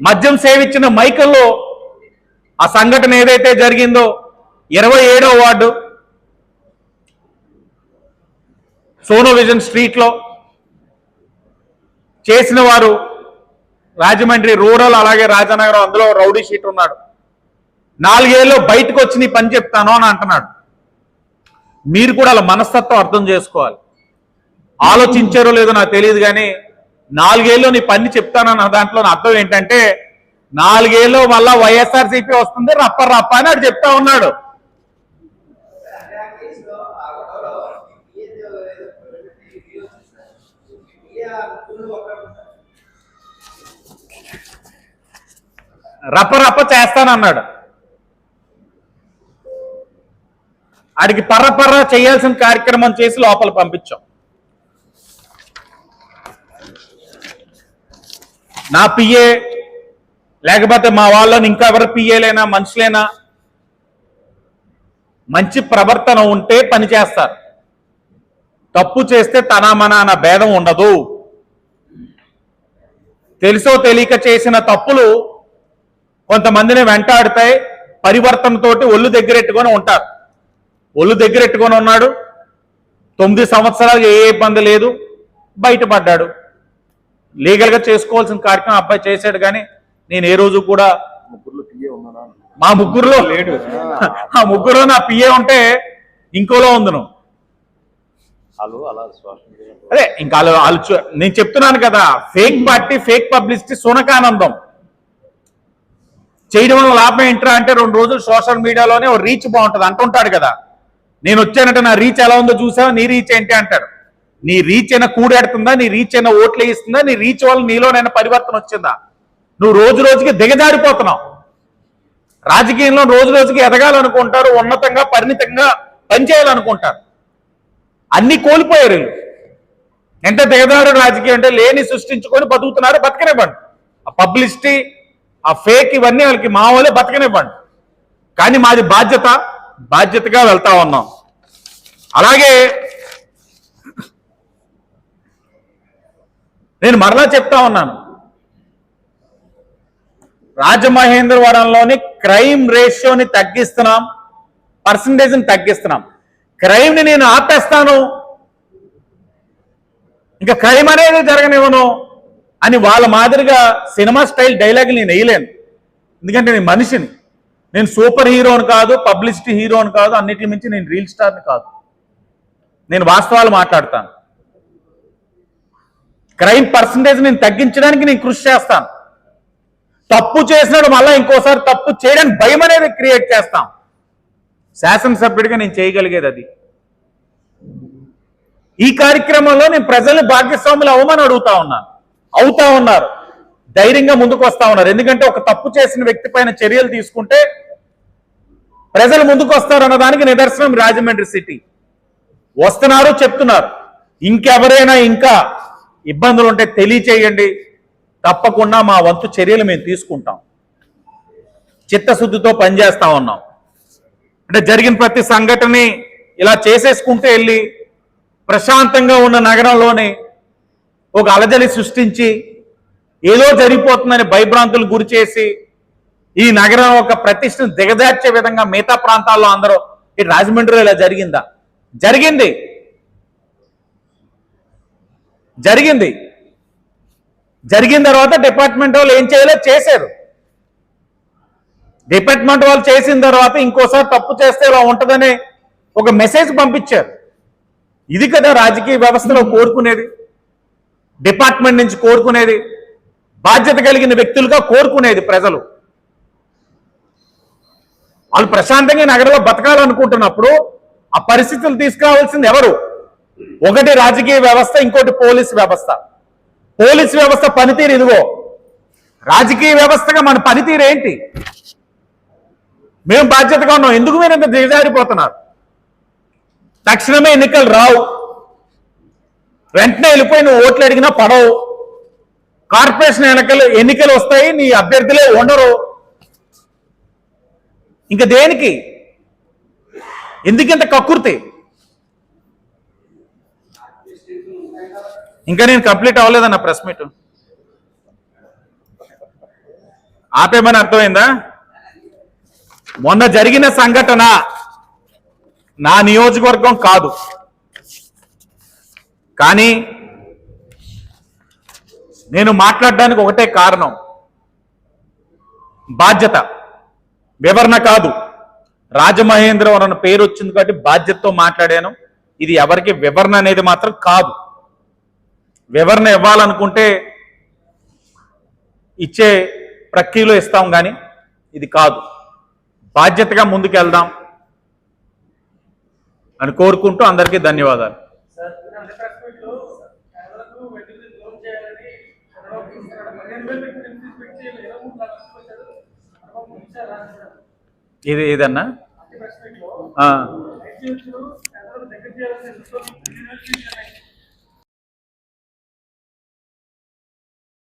మద్యం సేవించిన మైకల్లో ఆ సంఘటన ఏదైతే జరిగిందో ఇరవై ఏడో వార్డు సోనో విజన్ స్ట్రీట్లో చేసిన వారు రాజమండ్రి రూరల్ అలాగే రాజానగరం అందులో రౌడీ షీట్ ఉన్నాడు. నాలుగేళ్ళు బయటకు వచ్చి నీ పని చెప్తాను అని అంటున్నాడు. మీరు కూడా అలా మనస్తత్వం అర్థం చేసుకోవాలి. ఆలోచించారో లేదో నాకు తెలియదు కానీ నాలుగేళ్ళు నీ పని చెప్తానన్న దాంట్లో నా అర్థం ఏంటంటే నాలుగేళ్ళు మళ్ళా వైఎస్ఆర్సీపీ వస్తుంది రప్ప రప్ప అని అటు చెప్తా ఉన్నాడు. రప్ప రప్ప చేస్తానన్నాడు. ఆడికి పర్ర పర్ర చేయాల్సిన కార్యక్రమం చేసి లోపల పంపించాం. నా పిఏ లేకపోతే మా వాళ్ళని ఇంకా ఎవరు పిఏలేనా మనుషులేనా? మంచి ప్రవర్తన ఉంటే పని చేస్తారు. తప్పు చేస్తే తన మన అన్న భేదం ఉండదు. తెలుసో తెలియక చేసిన తప్పులు కొంతమందిని వెంటాడుతాయి పరివర్తనతోటి ఒళ్ళు దగ్గరెట్టుకొని ఉంటారు. ఒళ్ళు దగ్గరెట్టుకొని ఉన్నాడు తొమ్మిది సంవత్సరాలు ఏ ఇబ్బంది లేదు బయటపడ్డాడు. లీగల్గా చేసుకోవాల్సిన కార్యక్రమం అబ్బాయి చేశాడు కానీ నేను ఏ రోజు కూడా మా ముగ్గురులో లేడు. ఆ ముగ్గురు నా పిఏ ఉంటే ఇంకోలో ఉంది నువ్వు అదే ఇంకా వాళ్ళు నేను చెప్తున్నాను కదా ఫేక్ పార్టీ ఫేక్ పబ్లిసిటీ సునకానందం. చేయడం వల్ల లాభం ఏంట్రా అంటే రెండు రోజులు సోషల్ మీడియాలోనే రీచ్ బాగుంటుంది అంటుంటాడు కదా. నేను వచ్చానంటే నా రీచ్ ఎలా ఉందో చూసావా? నీ రీచ్ ఏంటి అంటాడు. నీ రీచ్ అయినా కూడెడుతుందా? నీ రీచ్ అయినా ఓట్లు వేయిస్తుందా? నీ రీచ్ వల్ల నీలోనైనా పరివర్తన వచ్చిందా? నువ్వు రోజు రోజుకి దిగజారిపోతున్నావు. రాజకీయంలో రోజు రోజుకి ఎదగాలనుకుంటారు ఉన్నతంగా పరిణితంగా పనిచేయాలనుకుంటారు. అన్ని కోల్పోయారు ఎంత దిగదారు రాజకీయం అంటే లేని సృష్టించుకొని బతుకుతున్నారు బతకనివ్వండి. ఆ పబ్లిసిటీ ఆ ఫేక్ ఇవన్నీ వాళ్ళకి మా వాళ్ళే బతకనివ్వండి. కానీ మాది బాధ్యత బాధ్యతగా వెళ్తా ఉన్నాం. అలాగే నేను మరలా చెప్తా ఉన్నాను. రాజమహేంద్రవరంలోని క్రైమ్ రేషియోని తగ్గిస్తున్నాం పర్సంటేజ్ని తగ్గిస్తున్నాం. క్రైమ్ని నేను ఆపేస్తాను. ఇంకా క్రైమ్ అనేది జరగనివ్వను అని వాళ్ళ మాదిరిగా సినిమా స్టైల్ డైలాగ్ నేను వేయలేను. ఎందుకంటే నేను మనిషిని. నేను సూపర్ హీరోని కాదు పబ్లిసిటీ హీరోని కాదు అన్నిటి మించి నేను రీల్ స్టార్ని కాదు. నేను వాస్తవాలు మాట్లాడతాను. క్రైమ్ పర్సంటేజ్ నేను తగ్గించడానికి నేను కృషి చేస్తాను. తప్పు చేసినాడు మళ్ళీ ఇంకోసారి తప్పు చేయడానికి భయం అనేది క్రియేట్ చేస్తాం. శాసనసభ్యుడిగా నేను చేయగలిగేది అది. ఈ కార్యక్రమంలో నేను ప్రజల్ని భాగ్యస్వాములు అవ్వమని అడుగుతా ఉన్నాను అవుతా ఉన్నారు. ధైర్యంగా ముందుకు వస్తా ఉన్నారు. ఎందుకంటే ఒక తప్పు చేసిన వ్యక్తి పైన చర్యలు తీసుకుంటే ప్రజలు ముందుకు వస్తారు అన్నదానికి నిదర్శనం రాజమండ్రి సిటీ. వస్తున్నారు చెప్తున్నారు. ఇంకెవరైనా ఇంకా ఇబ్బందులు ఉంటే తెలియచేయండి. తప్పకుండా మా వంతు చర్యలు మేము తీసుకుంటాం. చిత్తశుద్ధితో పనిచేస్తా ఉన్నాం. అంటే జరిగిన ప్రతి సంఘటనని ఇలా చేసేసుకుంటూ వెళ్ళి ప్రశాంతంగా ఉన్న నగరంలోనే ఒక అలజడి సృష్టించి ఏదో జరిగిపోతుందని భయభ్రాంతులు గురి చేసి ఈ నగరం ఒక ప్రతిష్టను దిగదార్చే విధంగా మిగతా ప్రాంతాల్లో అందరూ ఈ రాజమండ్రిలో ఇలా జరిగిందా? జరిగింది. జరిగింది. జరిగిన తర్వాత డిపార్ట్మెంట్ వాళ్ళు ఏం చేయలేదు చేశారు. డిపార్ట్మెంట్ వాళ్ళు చేసిన తర్వాత ఇంకోసారి తప్పు చేస్తే ఇలా ఉంటుందని ఒక మెసేజ్ పంపించారు. ఇది కదా రాజకీయ వ్యవస్థలో కోరుకునేది. డిపార్ట్మెంట్ నుంచి కోరుకునేది. బాధ్యత కలిగిన వ్యక్తులుగా కోరుకునేది ప్రజలు. వాళ్ళు ప్రశాంతంగా నగరంలో బతకాలనుకుంటున్నప్పుడు ఆ పరిస్థితులు తీసుకురావాల్సింది ఎవరు? ఒకటి రాజకీయ వ్యవస్థ ఇంకోటి పోలీస్ వ్యవస్థ. పోలీస్ వ్యవస్థ పనితీరు ఇదిగో. రాజకీయ వ్యవస్థగా మన పనితీరు ఏంటి? మేము బాధ్యతగా ఉన్నాం. ఎందుకు మీరు ఇంత దిగజారిపోతున్నారు? తక్షణమే ఎన్నికలు రావు. వెంటనే వెళ్ళిపోయి నువ్వు ఓట్లు అడిగినా పడవు. కార్పొరేషన్ ఎన్నికలు ఎన్నికలు వస్తాయి నీ అభ్యర్థులే ఉండరు ఇంకా దేనికి? ఎందుకింత కక్కుర్తి? ఇంకా నేను కంప్లీట్ అవ్వలేదన్న ప్రెస్ మీట్. ఆపేమని అర్థమైందా? మొన్న జరిగిన సంఘటన నా నియోజకవర్గం కాదు. కానీ నేను మాట్లాడడానికి ఒకటే కారణం. బాధ్యత. వివరణ కాదు. రాజమహేంద్రవరం పేరు వచ్చింది కాబట్టి బాధ్యతతో మాట్లాడాను. ఇది ఎవరికి వివరణ అనేది మాత్రం కాదు. వివరణ ఇవ్వాలనుకుంటే ఇచ్చే ప్రక్రియలో ఇస్తాం కానీ ఇది కాదు. బాధ్యతగా ముందుకెళ్దాం అని కోరుకుంటూ అందరికీ ధన్యవాదాలు. ఇది ఏదన్నా దగ్గర